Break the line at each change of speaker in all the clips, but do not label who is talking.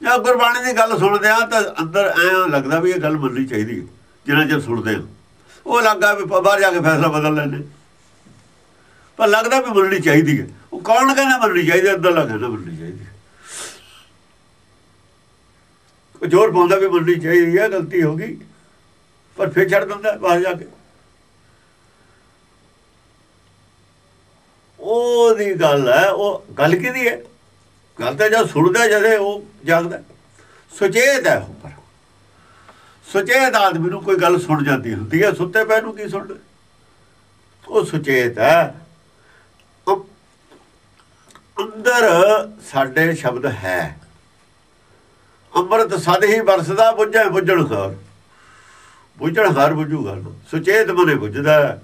ਜਾਂ ਗੁਰਬਾਣੀ ਦੀ ਗੱਲ ਸੁਣਦੇ ਆ ਤਾਂ ਅੰਦਰ ਐ ਲੱਗਦਾ ਵੀ ਇਹ ਗੱਲ ਮੰਨਣੀ ਚਾਹੀਦੀ ਹੈ, ਜਿੰਨਾ ਚਿਰ ਸੁਣਦੇ ਆ। ਉਹ ਲੱਗਾ ਵੀ ਬਾਹਰ ਜਾ ਕੇ ਫੈਸਲਾ ਬਦਲ ਲੈਣੇ ਪਰ ਲੱਗਦਾ ਵੀ ਮੰਨਣੀ ਚਾਹੀਦੀ ਹੈ। ਉਹ ਕੌਣ ਕਹਿੰਦਾ ਮੰਨਣੀ ਚਾਹੀਦੀ, ਅੰਦਰ ਲੱਗਦਾ ਮੰਨਣੀ ਚਾਹੀਦੀ ਉਹ ਜ਼ੋਰ ਪਾਉਂਦਾ ਵੀ ਮੰਨਣੀ ਚਾਹੀਦੀ ਹੈ, ਗਲਤੀ ਹੋ ਗਈ, ਪਰ ਫਿਰ ਛੱਡ ਦਿੰਦਾ ਬਾਹਰ ਜਾ ਕੇ। ਉਹਦੀ ਗੱਲ ਹੈ, ਉਹ ਗੱਲ ਕਿਹਦੀ ਹੈ? ਗੱਲ ਤਾਂ ਜਦ ਸੁਣਦਾ ਜਦੇ ਉਹ ਜਾਗਦਾ ਸੁਚੇਤ ਹੈ ਉਹ ਪਰ। ਸੁਚੇਤ ਆਦਮੀ ਨੂੰ ਕੋਈ ਗੱਲ ਸੁਣ ਜਾਂਦੀ ਹੁੰਦੀ ਹੈ, ਸੁੱਤੇ ਪੈ ਨੂੰ ਕੀ ਸੁਣਦਾ ਉਹ ਸੁਚੇਤ ਹੈ। ਅੰਦਰ ਸਾਡੇ ਸ਼ਬਦ ਹੈ। ਅੰਮ੍ਰਿਤ ਸਦ ਹੀ ਵਰਸਦਾ, ਬੁੱਝੇ ਬੁੱਝਣ ਹਰ ਬੁੱਝਣ ਹਾਰ ਬੁੱਝੂਗਾ। ਸੁਚੇਤ ਮਨੇ ਬੁੱਝਦਾ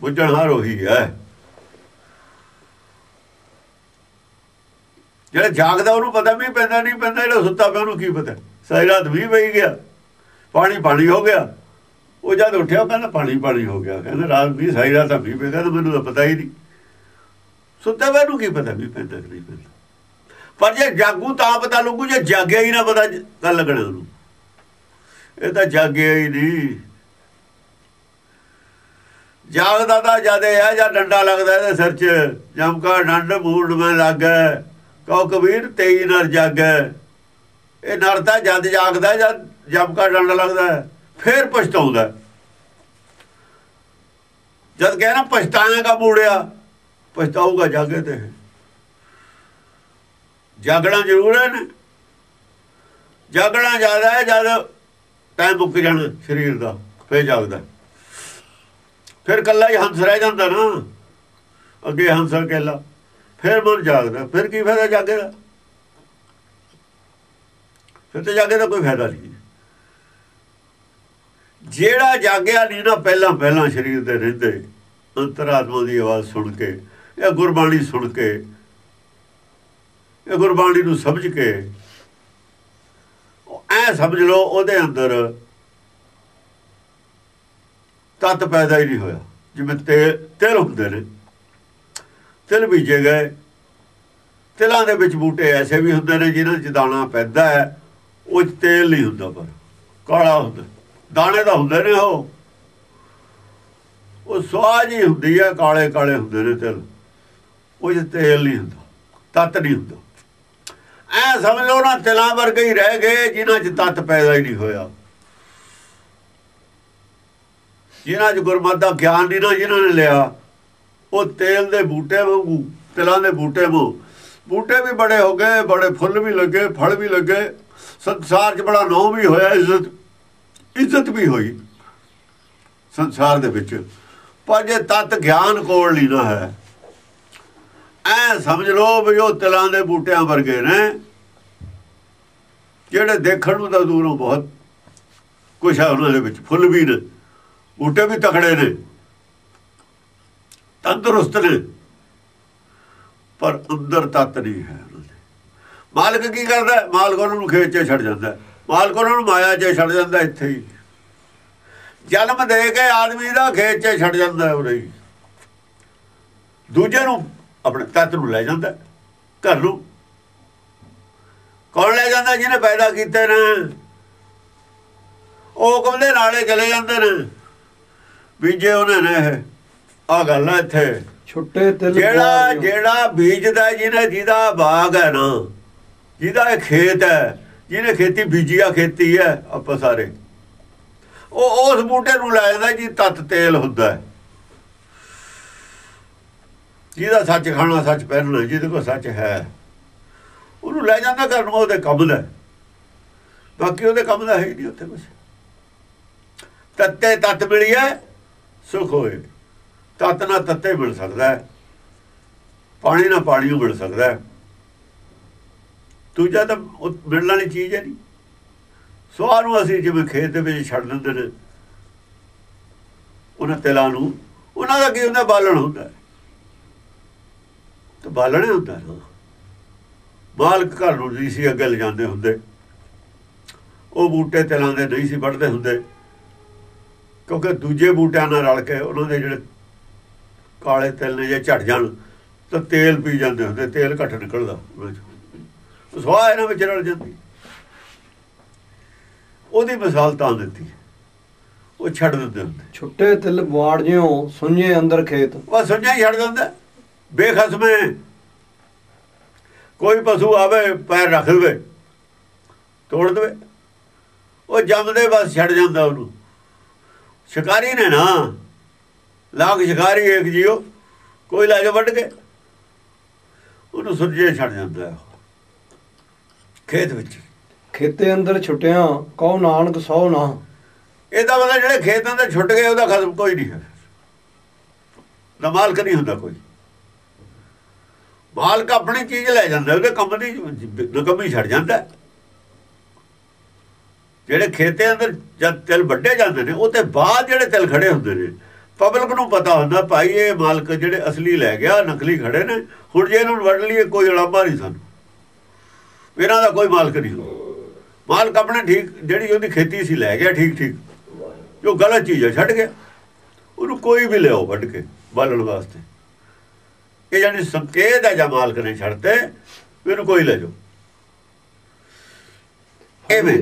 ਬੁੱਝਣ ਹਾਰ ਉਹੀ ਹੈ। ਜਿਹੜਾ ਜਾਗਦਾ ਉਹਨੂੰ ਪਤਾ ਵੀ ਪੈਂਦਾ, ਨਹੀਂ ਪੈਂਦਾ, ਜਿਹੜਾ ਸੁੱਤਾ ਪਿਆ ਉਹਨੂੰ ਕੀ ਪਤਾ? ਸਾਰੀ ਰਾਤ ਵੀ ਪਈ ਗਿਆ। ਪਾਣੀ ਪਾਣੀ ਹੋ ਗਿਆ। ਉਹ ਜਦ ਉੱਠਿਆ ਕਹਿੰਦਾ ਪਾਣੀ ਪਾਣੀ ਹੋ ਗਿਆ। ਕਹਿੰਦਾ ਰਾਤ ਵੀ ਸਾਰੀ ਰਾਤ ਵੀ ਪਈ ਕਹਿੰਦਾ ਮੈਨੂੰ ਤਾਂ ਪਤਾ ਹੀ ਨਹੀਂ। ਸੁੱਤਾ ਪਿਆ ਨੂੰ ਕੀ ਪਤਾ ਵੀ ਪੈਂਦਾ ਕਿ ਨਹੀਂ ਪੈਂਦਾ? ਪਰ ਜੇ ਜਾਗੂ ਤਾਂ ਪਤਾ ਲੱਗੂ, ਜੇ ਜਾਗਿਆ ਹੀ ਨਾ ਪਤਾ ਗੱਲ ਲੱਗਣਾ ਉਹਨੂੰ। ਇਹ ਤਾਂ ਜਾਗਿਆ ਹੀ ਨਹੀਂ। ਜਾਗਦਾ ਤਾਂ ਜਦੇ ਆ, ਜਾਂ ਡੰਡਾ ਲੱਗਦਾ ਇਹਦੇ ਸਿਰ 'ਚ, ਜਮਕਾ ਡੰਡ ਮੂੜ ਮੈਂ ਲੱਗਾ ਕਹੋ ਕਬੀਰ ਤੇਈ ਨਰ ਜਾਗੈ ਇਹ ਨਰ ਤਾਂ ਜਦ ਜਾਗਦਾ ਜਦ ਜਮਕਾ ਡੰਡ ਲੱਗਦਾ ਫੇਰ ਪਛਤਾਉਂਦਾ ਜਦ ਕਹਿੰਦਾ ਪਛਤਾਏਗਾ ਮੂੜਿਆ, ਪਛਤਾਊਗਾ ਜਾਗੇ ਤੇ। ਜਾਗਣਾ ਜ਼ਰੂਰ ਹੈ ਨਾ। ਜਾਗਣਾ ਜ਼ਿਆਦਾ ਹੈ, ਜਦ ਟਾਈਮ ਮੁੱਕ ਜਾਣਾ ਸਰੀਰ ਦਾ, ਫੇਰ ਜਾਗਦਾ ਫਿਰ ਕੱਲਾ ਹੀ ਹੰਸ ਰਹਿ ਜਾਂਦਾ ਨਾ। ਅੱਗੇ ਹੰਸ ਇਕੱਲਾ ਫਿਰ ਮਨ ਜਾਗਦਾ, ਫਿਰ ਕੀ ਫਾਇਦਾ ਜਾਗੇ ਦਾ? ਫਿਰ ਤੇ ਜਾਗੇ ਦਾ ਕੋਈ ਫਾਇਦਾ ਨਹੀਂ। ਜਿਹੜਾ ਜਾਗਿਆ ਨਹੀਂ ਨਾ, ਪਹਿਲਾਂ ਪਹਿਲਾਂ ਸਰੀਰ ਦੇ ਰਹਿੰਦੇ ਅੰਤਰਾਤਮਾ ਦੀ ਆਵਾਜ਼ ਸੁਣ ਕੇ, ਇਹ ਗੁਰਬਾਣੀ ਸੁਣ ਕੇ, ਇਹ ਗੁਰਬਾਣੀ ਨੂੰ ਸਮਝ ਕੇ ਐ ਸਮਝ ਲਓ, ਉਹਦੇ ਅੰਦਰ ਤਤ ਪੈਦਾ ਹੀ ਨਹੀਂ ਹੋਇਆ। ਜਿਵੇਂ ਤੇਲ ਤੇਲ ਹੁੰਦੇ ਨੇ। ਤਿਲ ਬੀਜੇ ਗਏ ਤਿਲਾਂ ਦੇ ਵਿੱਚ ਬੂਟੇ ਐਸੇ ਵੀ ਹੁੰਦੇ ਨੇ ਜਿਹਨਾਂ 'ਚ ਦਾਣਾ ਪੈਂਦਾ ਹੈ, ਉਹ 'ਚ ਤੇਲ ਨਹੀਂ ਹੁੰਦਾ ਪਰ, ਕਾਲਾ ਹੁੰਦਾ। ਦਾਣੇ ਤਾਂ ਹੁੰਦੇ ਨੇ ਉਹ। ਉਹ ਸਵਾਜ ਹੀ ਹੁੰਦੀ ਹੈ, ਕਾਲੇ ਕਾਲੇ ਹੁੰਦੇ ਨੇ ਤਿਲ। ਉਹ 'ਚ ਤੇਲ ਨਹੀਂ ਹੁੰਦਾ, ਤਤ ਨਹੀਂ ਹੁੰਦਾ। ਐ ਸਮਝ ਲਓ ਨਾ, ਤਿਲਾਂ ਵਰਗੇ ਹੀ ਰਹਿ ਗਏ, ਜਿਨ੍ਹਾਂ 'ਚ ਤਤ ਪੈਦਾ ਹੀ ਨਹੀਂ ਹੋਇਆ। ਜਿਨ੍ਹਾਂ 'ਚ ਗੁਰਮਤਿ ਦਾ ਗਿਆਨ ਨਹੀਂ ਨਾ, ਜਿਨ੍ਹਾਂ ਨੇ ਲਿਆ, ਉਹ ਤੇਲ ਦੇ ਬੂਟੇ ਵਾਂਗੂ, ਤਿਲਾਂ ਦੇ ਬੂਟੇ ਵਾਂਗੂ ਬੂਟੇ ਵੀ ਬੜੇ ਹੋ ਗਏ, ਬੜੇ ਫੁੱਲ ਵੀ ਲੱਗੇ, ਫਲ ਵੀ ਲੱਗੇ। ਸੰਸਾਰ 'ਚ ਬੜਾ ਨਾਮ ਵੀ ਹੋਇਆ, ਇੱਜ਼ਤ ਇੱਜ਼ਤ ਵੀ ਹੋਈ। ਸੰਸਾਰ ਦੇ ਵਿੱਚ। ਪਰ ਜੇ ਤਤ ਗਿਆਨ ਕੋਲ ਨਹੀਂ ਨਾ ਹੈ, ਐ ਸਮਝ ਲਓ ਵੀ ਉਹ ਤਿਲਾਂ ਦੇ ਬੂਟਿਆਂ ਵਰਗੇ ਨੇ, ਜਿਹੜੇ ਦੇਖਣ ਨੂੰ ਤਾਂ ਦੂਰੋਂ ਬਹੁਤ ਕੁਛ ਹੈ ਉਹਨਾਂ ਦੇ ਵਿੱਚ, ਫੁੱਲ ਵੀ ਨੇ, ਬੂਟੇ ਵੀ ਤਕੜੇ ਨੇ, ਤੰਦਰੁਸਤ ਨੇ। ਪਰ ਅੰਦਰ ਤਤ ਨਹੀਂ ਹੈ ਮਾਲਕ ਕੀ ਕਰਦਾ ਮਾਲਕ ਉਹਨਾਂ ਨੂੰ ਖੇਤ 'ਚ ਛੱਡ ਜਾਂਦਾ ਮਾਲਕ ਉਹਨਾਂ ਨੂੰ ਮਾਇਆ 'ਚ ਛੱਡ ਜਾਂਦਾ ਇੱਥੇ ਹੀ। ਜਨਮ ਦੇ ਕੇ ਆਦਮੀ ਦਾ ਖੇਤ 'ਚ ਛੱਡ ਜਾਂਦਾ ਉਹ ਰਹੀ ਦੂਜੇ ਨੂੰ ਆਪਣੇ ਤਤ ਨੂੰ ਲੈ ਜਾਂਦਾ ਘਰ ਨੂੰ। ਕੌਣ ਲੈ ਜਾਂਦਾ? ਜਿਹਨੇ ਪੈਦਾ ਕੀਤੇ ਨੇ। ਉਹ ਕਹਿੰਦੇ ਨਾਲੇ ਚਲੇ ਜਾਂਦੇ ਨੇ। ਬੀਜੇ ਉਹਨਾਂ ਨੇ ਆ ਗੱਲ ਹੈ ਇੱਥੇ।
ਛੁੱਟੇ ਤਿਲ
ਜਿਹੜਾ ਜਿਹੜਾ ਬੀਜਦਾ ਜਿਹਨੇ ਜਿਹਦਾ ਬਾਗ ਹੈ ਨਾ ਜਿਹਦਾ ਇਹ ਖੇਤ ਹੈ ਜਿਹਨੇ ਖੇਤੀ ਬੀਜੀ ਆ ਖੇਤੀ ਹੈ ਆਪਾਂ ਸਾਰੇ। ਉਹ ਉਸ ਬੂਟੇ ਨੂੰ ਲੈ ਜਾਂਦਾ ਜੀ ਤਤ ਤੇਲ ਹੁੰਦਾ ਹੈ। ਜਿਹਦਾ ਸੱਚ ਖਾਣਾ ਸੱਚ ਪਹਿਨਣਾ ਜਿਹਦੇ ਕੋਲ ਸੱਚ ਹੈ। ਉਹਨੂੰ ਲੈ ਜਾਂਦਾ ਘਰ ਨੂੰ ਉਹਦੇ ਕੰਮ ਦਾ। ਬਾਕੀ ਉਹਦੇ ਕੰਮ ਦਾ ਹੈ ਹੀ ਨਹੀਂ ਉੱਥੇ ਕੁਝ ਤੱਤੇ ਤਤ ਮਿਲਿਆ ਸੁਖ ਹੋਏ। ਤਤ ਨਾ ਤੱਤੇ ਮਿਲ ਸਕਦਾ ਹੈ। ਪਾਣੀ ਨਾ ਪਾਣੀ ਨੂੰ ਮਿਲ ਸਕਦਾ ਹੈ। ਦੂਜਾ ਤਾਂ ਮਿਲਣ ਵਾਲੀ ਚੀਜ਼ ਹੈ ਨਹੀਂ। ਸਵਾਹ ਨੂੰ ਅਸੀਂ ਜਿਵੇਂ ਖੇਤ ਦੇ ਵਿੱਚ ਛੱਡ ਦਿੰਦੇ ਨੇ, ਉਹਨਾਂ ਤਿਲਾਂ ਨੂੰ, ਉਹਨਾਂ ਦਾ ਕੀ ਹੁੰਦਾ? ਬਾਲਣ ਹੁੰਦਾ ਤੇ ਬਾਲਣੇ ਹੁੰਦਾ ਨਾ ਮਾਲਕ ਘਰ ਨੂੰ ਨਹੀਂ ਸੀ ਅੱਗੇ ਲਿਜਾਂਦੇ ਹੁੰਦੇ। ਉਹ ਬੂਟੇ ਤਿਲਾਂ ਦੇ ਨਹੀਂ ਸੀ ਵੱਢਦੇ ਹੁੰਦੇ। ਕਿਉਂਕਿ ਦੂਜੇ ਬੂਟਿਆਂ ਨਾਲ ਰਲ ਕੇ ਉਹਨਾਂ ਦੇ ਜਿਹੜੇ ਕਾਲੇ ਤਿਲ ਨੇ ਜੇ ਝੜ ਜਾਣ ਤਾਂ ਤੇਲ ਪੀ ਜਾਂਦੇ ਹੁੰਦੇ ਤੇਲ ਘੱਟ ਨਿਕਲਦਾ ਸਵਾਹ ਇਹਨਾਂ ਵਿੱਚ ਰਲ ਜਾਂਦੀ। ਉਹਦੀ ਮਿਸਾਲ ਤਾਂ ਦਿੱਤੀ। ਉਹ ਛੱਡ ਦਿੰਦੇ ਹੁੰਦੇ।
ਛੁੱਟੇ ਤਿਲ ਬਾੜ ਜਿਉ ਸੁਣੀਏ ਅੰਦਰ ਖੇਤ।
ਉਹ ਸੁਣਿਆ ਹੀ ਛੱਡ ਦਿੰਦਾ। ਬੇਖਸਮੇ ਕੋਈ ਪਸ਼ੂ ਆਵੇ ਪੈਰ ਰੱਖ ਦੇਵੇ ਤੋੜ ਦੇਵੇ। ਉਹ ਜੰਮਦੇ ਬਸ ਛੱਡ ਜਾਂਦਾ ਉਹਨੂੰ। ਸ਼ਿਕਾਰੀ ਨੇ ਨਾ ਲਾਗ ਸ਼ਿਕਾਰੀ ਇੱਕ ਜੀਓ ਕੋਈ ਲੈ ਜਾ ਵੱਢ ਕੇ ਉਹਨੂੰ ਸੁਰਜੇ ਛੱਡ ਜਾਂਦਾ ਹੈ। ਖੇਤ ਵਿੱਚ
ਖੇਤੇ ਅੰਦਰ ਛੁੱਟਿਆਂ ਕਹੋ ਨਾਨਕ ਸੌ ਨਾ
ਇਹਦਾ ਮਤਲਬ ਜਿਹੜੇ ਖੇਤਾਂ ਦੇ ਛੁੱਟ ਗਏ ਉਹਦਾ ਖਤਮ ਕੋਈ ਨਹੀਂ ਹੈ ਨਾ ਮਾਲਕ ਨਹੀਂ ਹੁੰਦਾ ਕੋਈ ਮਾਲਕ ਆਪਣੀ ਚੀਜ਼ ਲੈ ਜਾਂਦਾ ਉਹਦੇ ਕੰਮ ਦੀ ਨਕਮੀ ਛੱਡ ਜਾਂਦਾ। ਜਿਹੜੇ ਖੇਤੇ ਅੰਦਰ ਜਦ ਤਿਲ ਵੱਡੇ ਜਾਂਦੇ ਨੇ ਉਹ ਤੇ ਬਾਅਦ ਜਿਹੜੇ ਤਿਲ ਖੜੇ ਹੁੰਦੇ ਨੇ ਪਬਲਿਕ ਨੂੰ ਪਤਾ ਹੁੰਦਾ ਭਾਈ ਇਹ ਮਾਲਕ ਜਿਹੜੇ ਅਸਲੀ ਲੈ ਗਿਆ ਨਕਲੀ ਖੜੇ ਨੇ ਹੁਣ ਜੇ ਇਹਨੂੰ ਵੱਢ ਲਈਏ ਕੋਈ ਅਲਾਮਾ ਨਹੀਂ ਸਾਨੂੰ। ਇਹਨਾਂ ਦਾ ਕੋਈ ਮਾਲਕ ਨਹੀਂ ਮਾਲਕ ਆਪਣੇ ਠੀਕ ਜਿਹੜੀ ਉਹਦੀ ਖੇਤੀ ਸੀ ਲੈ ਗਿਆ ਠੀਕ ਠੀਕ। ਜੋ ਗਲਤ ਚੀਜ਼ ਹੈ ਛੱਡ ਗਿਆ। ਉਹਨੂੰ ਕੋਈ ਵੀ ਲਿਆਓ ਵੱਢ ਕੇ ਬਾਲਣ ਵਾਸਤੇ। ਇਹ ਜਾਨੀ ਸੰਕੇਤ ਹੈ ਜਾਂ ਮਾਲਕ ਨੇ ਛੱਡਤੇ ਇਹਨੂੰ ਕੋਈ ਲੈ ਜਾਓ। ਐਵੇਂ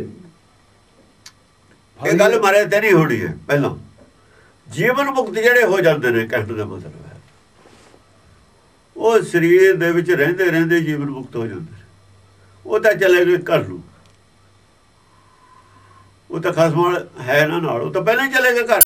ਇਹ ਗੱਲ ਮਾਰੇ ਤੇ ਨਹੀਂ ਹੋਣੀ ਹੈ ਪਹਿਲਾਂ। ਜੀਵਨ ਮੁਕਤ ਜਿਹੜੇ ਹੋ ਜਾਂਦੇ ਨੇ ਕਹਿਣ ਦਾ ਮਤਲਬ ਹੈ। ਉਹ ਸਰੀਰ ਦੇ ਵਿੱਚ ਰਹਿੰਦੇ ਰਹਿੰਦੇ ਜੀਵਨ ਮੁਕਤ ਹੋ ਜਾਂਦੇ ਨੇ। ਉਹ ਤਾਂ ਚਲੇ ਗਏ ਘਰ ਨੂੰ ਉਹ ਤਾਂ ਖਸਮ ਹੈ ਨਾ ਨਾਲ। ਉਹ ਤਾਂ ਪਹਿਲਾਂ ਹੀ ਚਲੇ ਗਏ ਘਰ।